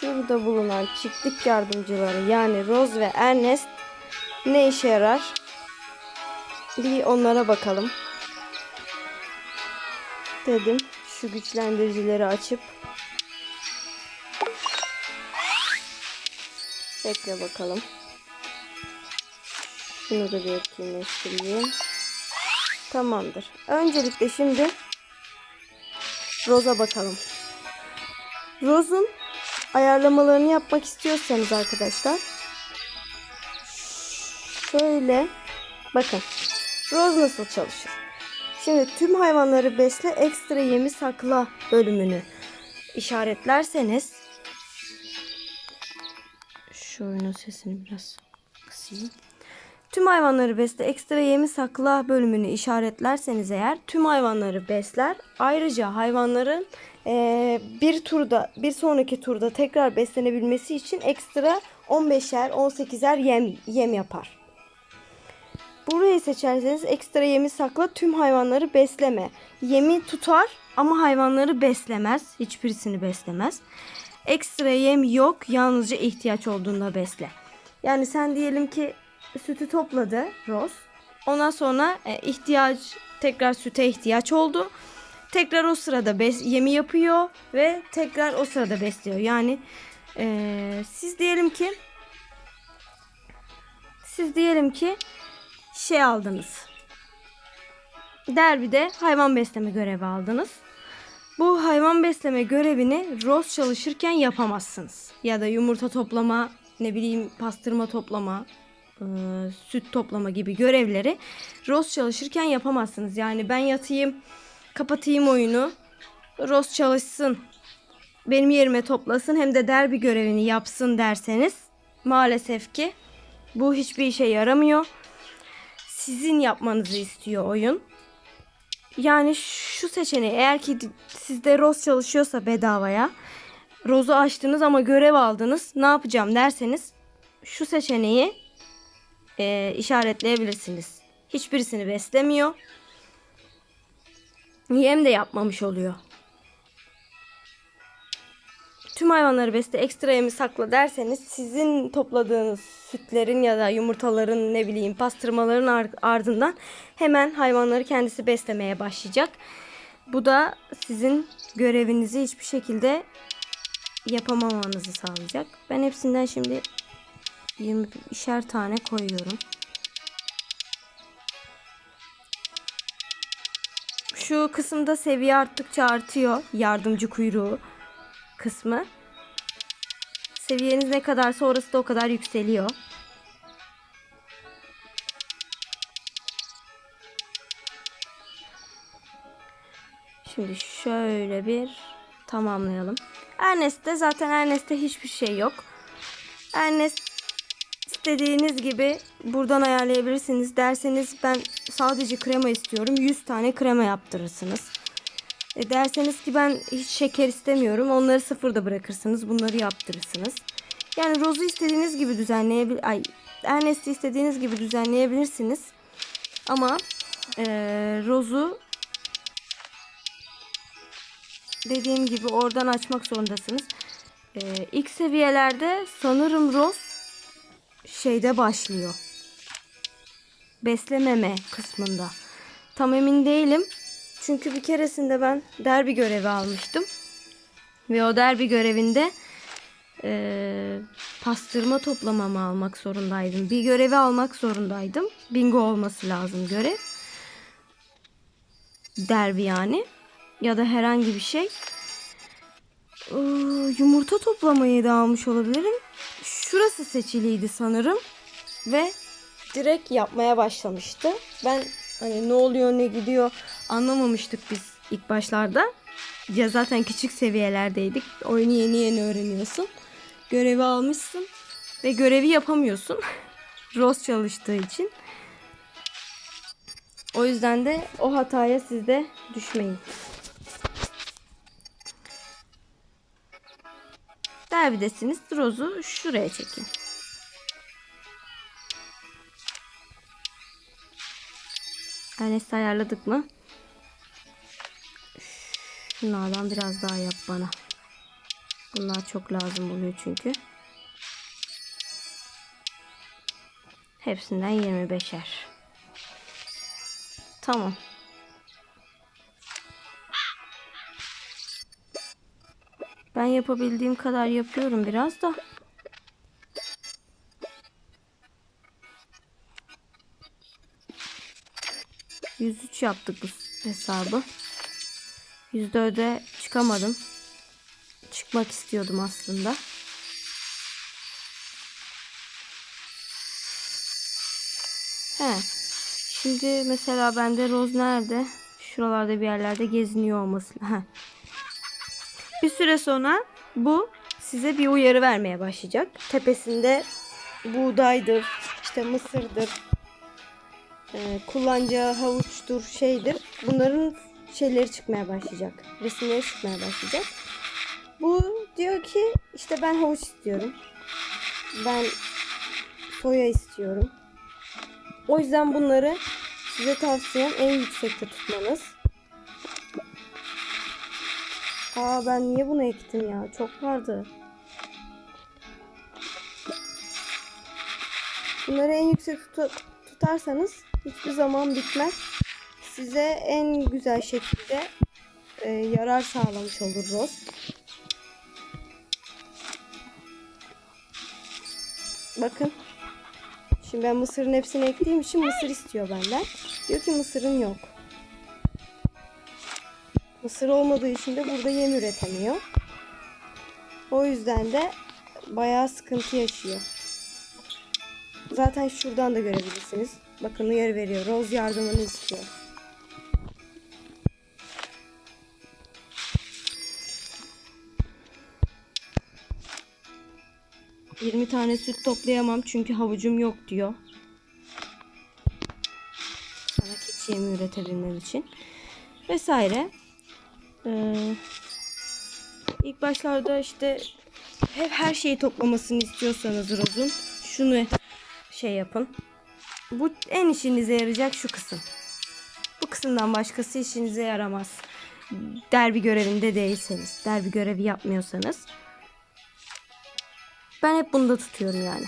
şurada bulunan çiftlik yardımcıları yani Rose ve Ernest ne işe yarar? Bir onlara bakalım. Dedim şu güçlendiricileri açıp Bekle bakalım. Şunu da bir etkinleştireyim. Tamamdır. Öncelikle şimdi Rose'a bakalım. Rose'un ayarlamalarını yapmak istiyorsanız arkadaşlar şöyle bakın. Rose nasıl çalışır? Şimdi tüm hayvanları besle ekstra yemi sakla bölümünü işaretlerseniz oyunun sesini biraz kısayım. Tüm hayvanları besle ekstra yemi sakla bölümünü işaretlerseniz eğer tüm hayvanları besler. Ayrıca hayvanların eee, bir turda bir sonraki turda tekrar beslenebilmesi için ekstra 15'er 18'er yem, yem yapar. Burayı seçerseniz ekstra yemi sakla tüm hayvanları besleme. Yemi tutar ama hayvanları beslemez. Hiçbirisini beslemez. Ekstra yem yok yalnızca ihtiyaç olduğunda besle. Yani sen diyelim ki sütü topladı Rose. Ondan sonra e, ihtiyaç tekrar süte ihtiyaç oldu. Tekrar o sırada bes, yemi yapıyor ve tekrar o sırada besliyor. Yani e, siz diyelim ki siz diyelim ki şey aldınız. Derbide hayvan besleme görevi aldınız. Bu hayvan besleme görevini Rose çalışırken yapamazsınız. Ya da yumurta toplama, ne bileyim pastırma toplama, e, süt toplama gibi görevleri Rose çalışırken yapamazsınız. Yani ben yatayım, kapatayım oyunu, Rose çalışsın, benim yerime toplasın hem de derbi görevini yapsın derseniz maalesef ki bu hiçbir işe yaramıyor. Sizin yapmanızı istiyor oyun. Yani şu seçeneği eğer ki sizde Rose çalışıyorsa bedavaya Rose'u açtınız ama görev aldınız ne yapacağım derseniz şu seçeneği e, işaretleyebilirsiniz. Hiçbirisini beslemiyor. Yem de yapmamış oluyor. Tüm hayvanları besle ekstra yemi sakla derseniz sizin topladığınız sütlerin ya da yumurtaların ne bileyim pastırmaların ar- ardından hemen hayvanları kendisi beslemeye başlayacak. Bu da sizin görevinizi hiçbir şekilde yapamamanızı sağlayacak. Ben hepsinden şimdi 20'şer tane koyuyorum. Şu kısımda seviye arttıkça artıyor yardımcı kuyruğu kısmı. Seviyeniz ne kadarsa orası da o kadar yükseliyor. Şimdi şöyle bir tamamlayalım. Ernest'te zaten Ernest'te hiçbir şey yok. Ernest istediğiniz gibi buradan ayarlayabilirsiniz. Derseniz ben sadece krema istiyorum. 100 tane krema yaptırırsınız. E derseniz ki ben hiç şeker istemiyorum. Onları sıfırda bırakırsınız. Bunları yaptırırsınız. Yani Rose'u istediğiniz gibi düzenleyebilir. Ay, Ernest'i istediğiniz gibi düzenleyebilirsiniz. Ama e, Rose'u dediğim gibi oradan açmak zorundasınız. E, ilk seviyelerde sanırım Rose şeyde başlıyor. Beslememe kısmında. Tam emin değilim. Çünkü bir keresinde ben derbi görevi almıştım. Ve o derbi görevinde eee, pastırma toplamamı almak zorundaydım. Bir görevi almak zorundaydım. Bingo olması lazım görev. Derbi yani. Ya da herhangi bir şey. Ee, yumurta toplamayı da almış olabilirim. Şurası seçiliydi sanırım. Ve direkt yapmaya başlamıştı. Ben hani ne oluyor ne gidiyor anlamamıştık biz ilk başlarda. Ya zaten küçük seviyelerdeydik. Oyunu yeni yeni öğreniyorsun. Görevi almışsın ve görevi yapamıyorsun. Rose çalıştığı için. O yüzden de o hataya siz de düşmeyin. Derbidesiniz. Rose'u şuraya çekin. Ernest'i ayarladık mı? Şunlardan biraz daha yap bana. Bunlar çok lazım oluyor çünkü. Hepsinden 25'er. Tamam. Yapabildiğim kadar yapıyorum biraz da. Yüz üç yaptık bu hesabı. %4'e çıkamadım. Çıkmak istiyordum aslında. He. Şimdi mesela bende Roz nerede? Şuralarda bir yerlerde geziniyor olması. He. Bir süre sonra bu size bir uyarı vermeye başlayacak. Tepesinde buğdaydır, işte mısırdır, e, kullanacağı havuçtur, şeydir. Bunların şeyleri çıkmaya başlayacak. Resimleri çıkmaya başlayacak. Bu diyor ki işte ben havuç istiyorum. Ben soya istiyorum. O yüzden bunları size tavsiyem en yüksekte tutmanız. Aa ben niye bunu ektim ya? Çok vardı. Bunları en yüksek tutu- tutarsanız hiçbir zaman bitmez. Size en güzel şekilde e, yarar sağlamış olur Roz. Bakın. Şimdi ben mısırın hepsini ektiğim için mısır istiyor benden. Diyor ki mısırın yok. Mısır olmadığı için de burada yem üretemiyor. O yüzden de bayağı sıkıntı yaşıyor. Zaten şuradan da görebilirsiniz. Bakın uyarı veriyor. Roz yardımını istiyor. Yirmi tane süt toplayamam çünkü havucum yok diyor. Sana keçi yemi üretebilmem için. Vesaire. Ee, ilk başlarda işte hep her şeyi toplamasını istiyorsanız Roz'un şunu şey yapın. Bu en işinize yarayacak şu kısım. Bu kısımdan başkası işinize yaramaz. Derbi görevinde değilseniz, derbi görevi yapmıyorsanız. Ben hep bunu da tutuyorum yani.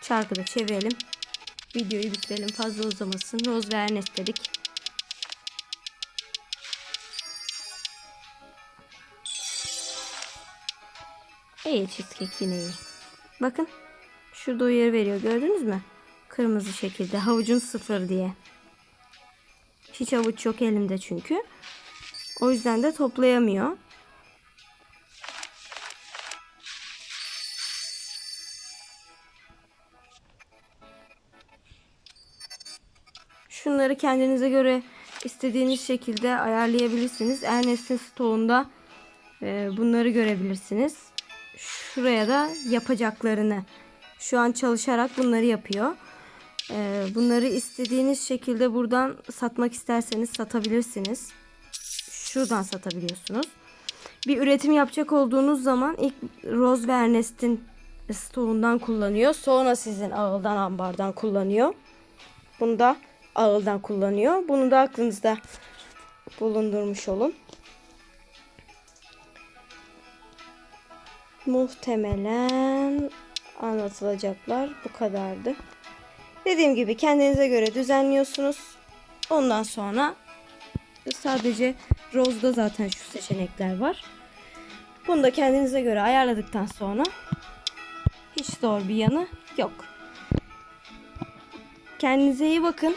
Çarkı da çevirelim. Videoyu bitirelim. Fazla uzamasın. Rose ve Ernest dedik. İyi cheesecake yine iyi. Bakın. Şurada uyarı veriyor. Gördünüz mü? Kırmızı şekilde. Havucun sıfır diye. Hiç havuç yok elimde çünkü. O yüzden de toplayamıyor. Şunları kendinize göre istediğiniz şekilde ayarlayabilirsiniz. Ernest'in stoğunda e, bunları görebilirsiniz. Şuraya da yapacaklarını. Şu an çalışarak bunları yapıyor. E, bunları istediğiniz şekilde buradan satmak isterseniz satabilirsiniz. Şuradan satabiliyorsunuz. Bir üretim yapacak olduğunuz zaman ilk Rose ve Ernest'in stoğundan kullanıyor. Sonra sizin ağıldan ambardan kullanıyor. Bunu da ağıldan kullanıyor. Bunu da aklınızda bulundurmuş olun. Muhtemelen anlatılacaklar bu kadardı. Dediğim gibi kendinize göre düzenliyorsunuz. Ondan sonra sadece Rose'da zaten şu seçenekler var. Bunu da kendinize göre ayarladıktan sonra hiç zor bir yanı yok. Kendinize iyi bakın.